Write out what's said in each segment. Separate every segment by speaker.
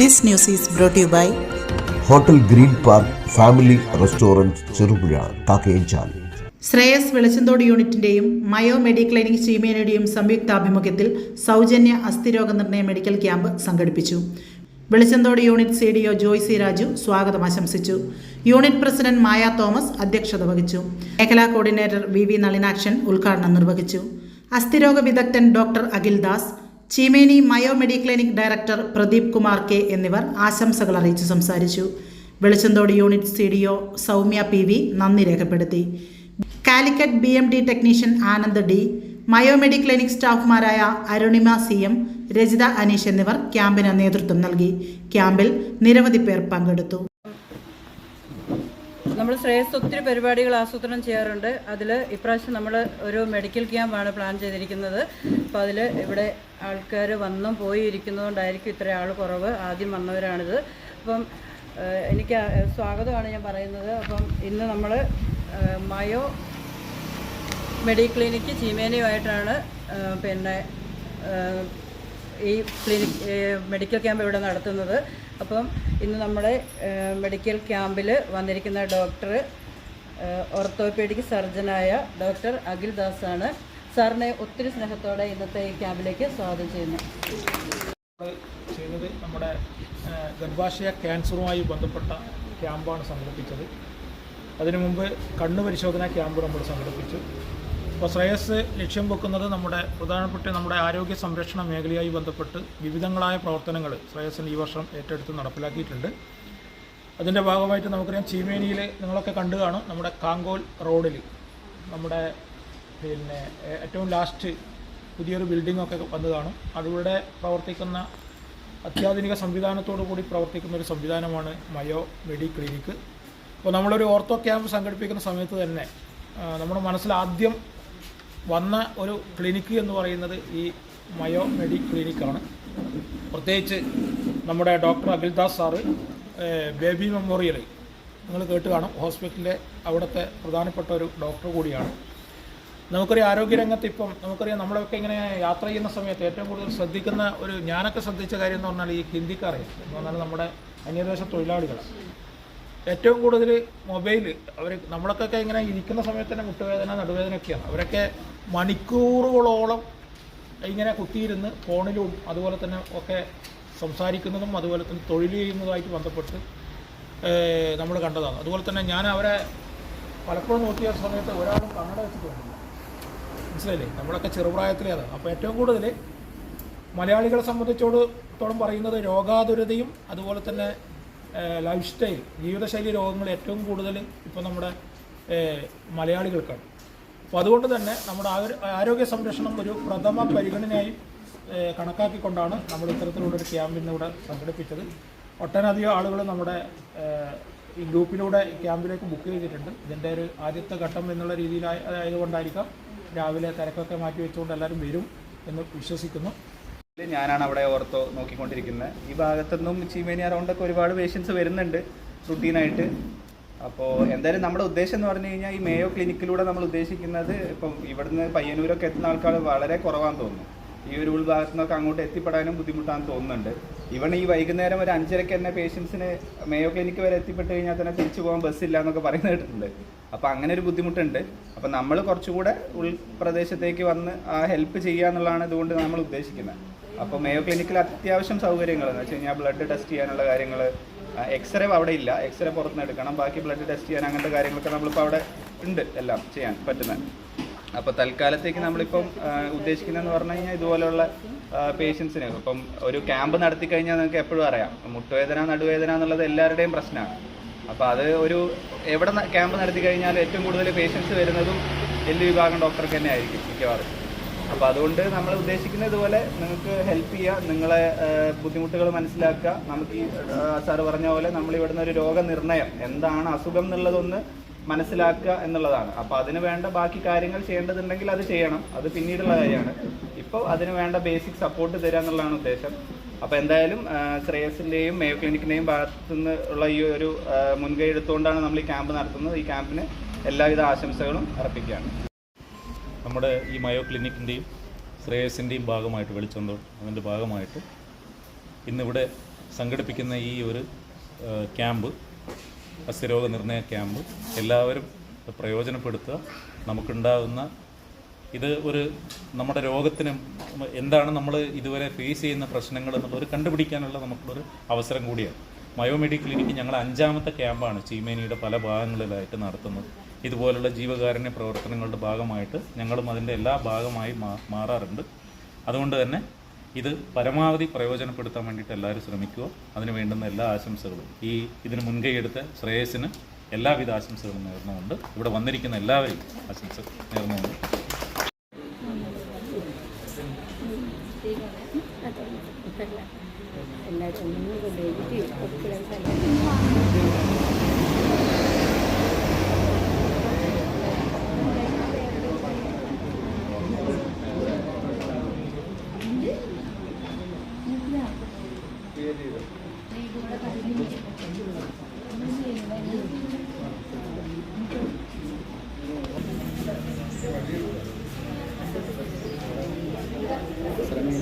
Speaker 1: This news is brought you by by
Speaker 2: hotel green park family restaurant Cherupuzha Kakkayanchal
Speaker 1: Shreyas Velichanthode യൂണിറ്റിന്റെയും Mayo mediclinic ചീമേനയുടെയും സംയുക്താഭിമുഖ്യത്തിൽ സൗജന്യ അസ്ഥിരോഗ നിർണയ medical camp സംഘടിപ്പിച്ചു. Velichanthode unit C D O Joicy Raju സ്വാഗതം ആശംസിച്ചു. Unit president മായ Thomas അധ്യക്ഷത വഹിച്ചു. മേഖലാ കോർഡിനേറ്റർ വി വി നളിനാക്ഷൻ ഉദ്ഘാടനം നിർവഹിച്ചു. അസ്ഥിരോഗ വിദഗ്ധൻ doctor Akhil Das Cheemeni Mayo mediclinic director Pradeep Kumar K എന്നിവർ ആശംസകൾ അറിയിച്ച് സംസാരിച്ചു. Velichanthode unit C D O Soumya P V നന്ദി രേഖപ്പെടുത്തി. Calicut B M D technician Anand D Mayo mediclinic സ്റ്റാഫുമാരായ Arunima C M Rajitha Aneesh എന്നിവർ ക്യാമ്പിന് നേതൃത്വം നൽകി. ക്യാമ്പിൽ നിരവധി പേർ പങ്കെടുത്തു.
Speaker 3: നമ്മൾ ശ്രേയസ് ഒത്തിരി പരിപാടികൾ ആസൂത്രണം ചെയ്യാറുണ്ട്. അതിൽ ഇപ്രാവശ്യം നമ്മൾ ഒരു മെഡിക്കൽ ക്യാമ്പാണ് പ്ലാൻ ചെയ്തിരിക്കുന്നത്. അപ്പോൾ അതിൽ ഇവിടെ ആൾക്കാർ വന്നും പോയി ഇരിക്കുന്നതുകൊണ്ടായിരിക്കും ഇത്ര ആൾ കുറവ്. ആദ്യം വന്നവരാണിത്. അപ്പം എനിക്ക് സ്വാഗതമാണ് ഞാൻ പറയുന്നത്. അപ്പം ഇന്ന് നമ്മൾ മയോ മെഡി ക്ലിനിക്ക് ചീമേനയുമായിട്ടാണ് പിന്നെ ഈ ക്ലിനിക് മെഡിക്കൽ ക്യാമ്പ് ഇവിടെ നടത്തുന്നത്. അപ്പം ഇന്ന് നമ്മുടെ മെഡിക്കൽ ക്യാമ്പിൽ വന്നിരിക്കുന്ന ഡോക്ടർ ഓർത്തോപീഡിക് സർജനായ ഡോക്ടർ അഖിൽ ആണ് സാറിനെ ഒത്തിരി സ്നേഹത്തോടെ ഇന്നത്തെ ഈ ക്യാമ്പിലേക്ക് സ്വാഗതം ചെയ്യുന്നു.
Speaker 4: ചെയ്തത് നമ്മുടെ ഗർഭാശയ ക്യാൻസറുമായി ബന്ധപ്പെട്ട ക്യാമ്പാണ് സംഘടിപ്പിച്ചത്. അതിനു മുമ്പ് കണ്ണു പരിശോധന ക്യാമ്പ് നമ്മൾ സംഘടിപ്പിച്ചു. അപ്പോൾ ശ്രേയസ് ലക്ഷ്യം വെക്കുന്നത് നമ്മുടെ പ്രധാനപ്പെട്ട നമ്മുടെ ആരോഗ്യ സംരക്ഷണ മേഖലയുമായി ബന്ധപ്പെട്ട് വിവിധങ്ങളായ പ്രവർത്തനങ്ങൾ ശ്രേയസിന് ഈ വർഷം ഏറ്റെടുത്ത് നടപ്പിലാക്കിയിട്ടുണ്ട്. അതിന്റെ ഭാഗമായിട്ട് നമുക്കറിയാം ചീമേനിയിൽ നിങ്ങളൊക്കെ കണ്ടു കാണും നമ്മുടെ കാങ്കോൽ റോഡിൽ നമ്മുടെ പിന്നെ ഏറ്റവും ലാസ്റ്റ് പുതിയൊരു ബിൽഡിംഗ് ഒക്കെ വന്ന് കാണും. അതിവിടെ പ്രവർത്തിക്കുന്ന അത്യാധുനിക സംവിധാനത്തോടു കൂടി പ്രവർത്തിക്കുന്ന ഒരു സംവിധാനമാണ് മയോ മെഡി ക്ലിനിക്ക്. അപ്പോൾ നമ്മളൊരു ഓർത്തോ ക്യാമ്പ് സംഘടിപ്പിക്കുന്ന സമയത്ത് തന്നെ നമ്മുടെ മനസ്സിൽ ആദ്യം വന്ന ഒരു ക്ലിനിക്ക് എന്ന് പറയുന്നത് ഈ മയോ മെഡി ക്ലിനിക്കാണ്. പ്രത്യേകിച്ച് നമ്മുടെ doctor Akhildas sir Baby Memorial നിങ്ങൾ കേട്ട് കാണും. ഹോസ്പിറ്റലിലെ അവിടുത്തെ പ്രധാനപ്പെട്ട ഒരു ഡോക്ടർ കൂടിയാണ്. നമുക്കറിയാം ആരോഗ്യരംഗത്ത് ഇപ്പം നമുക്കറിയാം നമ്മളൊക്കെ ഇങ്ങനെ യാത്ര ചെയ്യുന്ന സമയത്ത് ഏറ്റവും കൂടുതൽ ശ്രദ്ധിക്കുന്ന ഒരു ഞാനൊക്കെ ശ്രദ്ധിച്ച കാര്യം എന്ന് പറഞ്ഞാൽ ഈ ഹിന്ദിക്കാരെ എന്ന് പറഞ്ഞാൽ നമ്മുടെ അന്യദേശ തൊഴിലാളികളാണ് ഏറ്റവും കൂടുതൽ മൊബൈൽ അവർ നമ്മളൊക്കെ ഇങ്ങനെ ഇരിക്കുന്ന സമയത്ത് തന്നെ മുട്ടുവേദന നടുവേദനയൊക്കെയാണ് അവരൊക്കെ മണിക്കൂറുകളോളം ഇങ്ങനെ കുത്തിയിരുന്ന് ഫോണിലും അതുപോലെ തന്നെ ഒക്കെ സംസാരിക്കുന്നതും അതുപോലെ തന്നെ തൊഴിൽ ചെയ്യുന്നതുമായിട്ട് ബന്ധപ്പെട്ട് നമ്മൾ കണ്ടതാണ്. അതുപോലെ തന്നെ ഞാൻ അവരെ പലപ്പോഴും നോക്കിയ സമയത്ത് ഒരാളും കണ്ണട വെച്ചിട്ടുണ്ടില്ല മനസ്സിലായില്ലേ? നമ്മളൊക്കെ ചെറുപ്രായത്തിലേ അതാണ്. അപ്പോൾ ഏറ്റവും കൂടുതൽ മലയാളികളെ സംബന്ധിച്ചോടത്തോളം പറയുന്നത് രോഗാതുരതയും അതുപോലെ തന്നെ ലൈഫ് സ്റ്റൈൽ ജീവിതശൈലി രോഗങ്ങൾ ഏറ്റവും കൂടുതൽ ഇപ്പോൾ നമ്മുടെ മലയാളികൾക്കാണ്. അപ്പോൾ അതുകൊണ്ട് തന്നെ നമ്മുടെ ആരോഗ്യ സംരക്ഷണം ഒരു പ്രഥമ പരിഗണനയായി കണക്കാക്കിക്കൊണ്ടാണ് നമ്മൾ ഇത്തരത്തിലുള്ള ഒരു നിന്ന് ഇവിടെ സംഘടിപ്പിച്ചത്. ഒട്ടനധികം ആളുകൾ നമ്മുടെ ഈ ഗ്രൂപ്പിലൂടെ ക്യാമ്പിലേക്ക് ബുക്ക് ചെയ്തിട്ടുണ്ട്. ഇതിന്റെ ഒരു ആദ്യത്തെ ഘട്ടം എന്നുള്ള രീതിയിലായ ആയതുകൊണ്ടായിരിക്കാം രാവിലെ തിരക്കൊക്കെ മാറ്റി വെച്ചുകൊണ്ട് എല്ലാവരും വരും എന്ന് വിശ്വസിക്കുന്നു.
Speaker 5: ഞാനാണ് അവിടെ ഓർത്തോ നോക്കിക്കൊണ്ടിരിക്കുന്നത്. ഈ ഭാഗത്തു ഭാഗത്തുനിന്നും ചീമേനി അറൗണ്ടൊക്കെ ഒരുപാട് പേഷ്യൻസ് വരുന്നുണ്ട് റുട്ടീനായിട്ട് അപ്പോൾ എന്തായാലും നമ്മുടെ ഉദ്ദേശം എന്ന് പറഞ്ഞു കഴിഞ്ഞാൽ ഈ മേയോ ക്ലിനിക്കിലൂടെ നമ്മൾ ഉദ്ദേശിക്കുന്നത് ഇപ്പം ഇവിടുന്ന് പയ്യന്നൂരൊക്കെ എത്തുന്ന ആൾക്കാർ വളരെ കുറവാന്ന് തോന്നുന്നു. ഈ ഒരു ഉൾഭാഗത്തു നിന്നൊക്കെ അങ്ങോട്ട് എത്തിപ്പെടാനും ബുദ്ധിമുട്ടാണെന്ന് തോന്നുന്നുണ്ട്. ഇവൺ ഈ വൈകുന്നേരം ഒരു അഞ്ചരയ്ക്ക് തന്നെ പേഷ്യൻസിന് മേയോ ക്ലിനിക്ക് വരെ എത്തിപ്പെട്ട് കഴിഞ്ഞാൽ തന്നെ തിരിച്ചു പോകാൻ ബസ്സില്ല എന്നൊക്കെ പറയുന്നത് കേട്ടിട്ടുണ്ട്. അപ്പോൾ അങ്ങനെ ഒരു ബുദ്ധിമുട്ടുണ്ട്. അപ്പോൾ നമ്മൾ കുറച്ചുകൂടെ ഉൾപ്രദേശത്തേക്ക് വന്ന് ആ ഹെൽപ്പ് ചെയ്യുക എന്നുള്ളതാണ് ഇതുകൊണ്ട് നമ്മൾ ഉദ്ദേശിക്കുന്നത്. അപ്പോൾ മേയോ ക്ലിനിക്കിൽ അത്യാവശ്യം സൗകര്യങ്ങൾ എന്ന് വെച്ച് കഴിഞ്ഞാൽ ബ്ലഡ് ടെസ്റ്റ് ചെയ്യാനുള്ള കാര്യങ്ങൾ എക്സ്റേ അവിടെ ഇല്ല. എക്സ്റേ പുറത്തുനിന്ന് എടുക്കണം. ബാക്കി ബ്ലഡ് ടെസ്റ്റ് ചെയ്യാൻ അങ്ങനത്തെ കാര്യങ്ങളൊക്കെ നമ്മളിപ്പോൾ അവിടെ ഉണ്ട്. എല്ലാം ചെയ്യാൻ പറ്റുന്നത് അപ്പോൾ തൽക്കാലത്തേക്ക് നമ്മളിപ്പം ഉദ്ദേശിക്കുന്നതെന്ന് പറഞ്ഞു കഴിഞ്ഞാൽ ഇതുപോലെയുള്ള പേഷ്യൻസിന് ഇപ്പം ഒരു ക്യാമ്പ് നടത്തി കഴിഞ്ഞാൽ നിങ്ങൾക്ക് എപ്പോഴും അറിയാം. മുട്ടുവേദന നടുവേദന എന്നുള്ളത് എല്ലാവരുടെയും പ്രശ്നമാണ് അപ്പോൾ അത് ഒരു എവിടെ ക്യാമ്പ് നടത്തി കഴിഞ്ഞാൽ ഏറ്റവും കൂടുതൽ പേഷ്യൻസ് വരുന്നതും എല്ല് വിഭാഗം ഡോക്ടർക്ക് തന്നെ ആയിരിക്കും മിക്കവാറും. അപ്പോൾ അതുകൊണ്ട് നമ്മൾ ഉദ്ദേശിക്കുന്നത് ഇതുപോലെ നിങ്ങൾക്ക് ഹെൽപ്പ് ചെയ്യുക നിങ്ങളെ ബുദ്ധിമുട്ടുകൾ മനസ്സിലാക്കുക. നമുക്ക് ഈ സാറ് പറഞ്ഞ പോലെ നമ്മൾ ഇവിടുന്ന് ഒരു രോഗനിർണയം എന്താണ് അസുഖം എന്നുള്ളതൊന്ന് മനസ്സിലാക്കുക എന്നുള്ളതാണ്. അപ്പോൾ അതിന് വേണ്ട ബാക്കി കാര്യങ്ങൾ ചെയ്യേണ്ടതുണ്ടെങ്കിൽ അത് ചെയ്യണം. അത് പിന്നീടുള്ള കാര്യമാണ്. ഇപ്പോൾ അതിന് വേണ്ട ബേസിക് സപ്പോർട്ട് തരിക എന്നുള്ളതാണ് ഉദ്ദേശം. അപ്പോൾ എന്തായാലും ശ്രേയസിന്റെയും ശ്രേയസിന്റെയും ക്ലിനിക്കിന്റെയും ഭാഗത്തു നിന്നുള്ള ഈ ഒരു മുൻകൈ എടുത്തുകൊണ്ടാണ് നമ്മൾ ഈ ക്യാമ്പ് നടത്തുന്നത്. ഈ ക്യാമ്പിന് എല്ലാവിധ ആശംസകളും അർപ്പിക്കുകയാണ്.
Speaker 6: നമ്മുടെ ഈ മയോ ക്ലിനിക്കിന്റെയും ശ്രേയസിന്റെയും ഭാഗമായിട്ട് വെളിച്ചന്തോൾ അതിന്റെ ഭാഗമായിട്ട് ഇന്നിവിടെ സംഘടിപ്പിക്കുന്ന ഈ ഒരു ക്യാമ്പ് അസ്ഥിരോഗ നിർണയ ക്യാമ്പ് എല്ലാവരും പ്രയോജനപ്പെടുത്തുക. നമുക്കുണ്ടാകുന്ന ഇത് ഒരു നമ്മുടെ രോഗത്തിന് എന്താണ് നമ്മൾ ഇതുവരെ ഫേസ് ചെയ്യുന്ന പ്രശ്നങ്ങൾ എന്നുള്ളത് കണ്ടുപിടിക്കാനുള്ള നമുക്കുള്ളൊരു അവസരം കൂടിയാണ്. മയോമെഡി ക്ലിനിക്ക് ഞങ്ങൾ അഞ്ചാമത്തെ ക്യാമ്പാണ് ചീമേനിയുടെ പല ഭാഗങ്ങളിലായിട്ട് നടത്തുന്നത്. ഇതുപോലുള്ള ജീവകാരുണ്യ പ്രവർത്തനങ്ങളുടെ ഭാഗമായിട്ട് ഞങ്ങളും അതിന്റെ എല്ലാ ഭാഗമായി മാറാറുണ്ട്. അതുകൊണ്ട് തന്നെ ഇത് പരമാവധി പ്രയോജനപ്പെടുത്താൻ വേണ്ടിയിട്ട് എല്ലാവരും ശ്രമിക്കുക. അതിന് വേണ്ടുന്ന എല്ലാ ആശംസകളും. ഈ ഇതിന് മുൻകൈ എടുത്ത ശ്രേയസിന് എല്ലാവിധ ആശംസകളും നേർന്നുകൊണ്ട് ഇവിടെ വന്നിരിക്കുന്ന എല്ലാവരെയും ആശംസ നേർന്നുകൊണ്ട്.
Speaker 7: എല്ലാവരും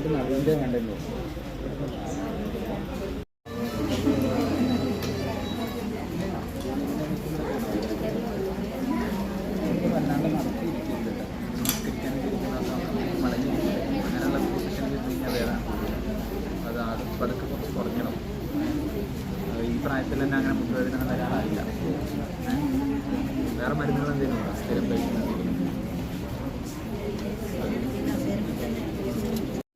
Speaker 7: ഒന്നും കൊണ്ടുപോയിട്ട്
Speaker 8: വേണ്ടല്ലോ ഈ പ്രായത്തിൽ തന്നെ അങ്ങനെ മുട്ടുവേദന വരാറില്ല. വേറെ മരുന്നുകൾ എന്തെങ്കിലും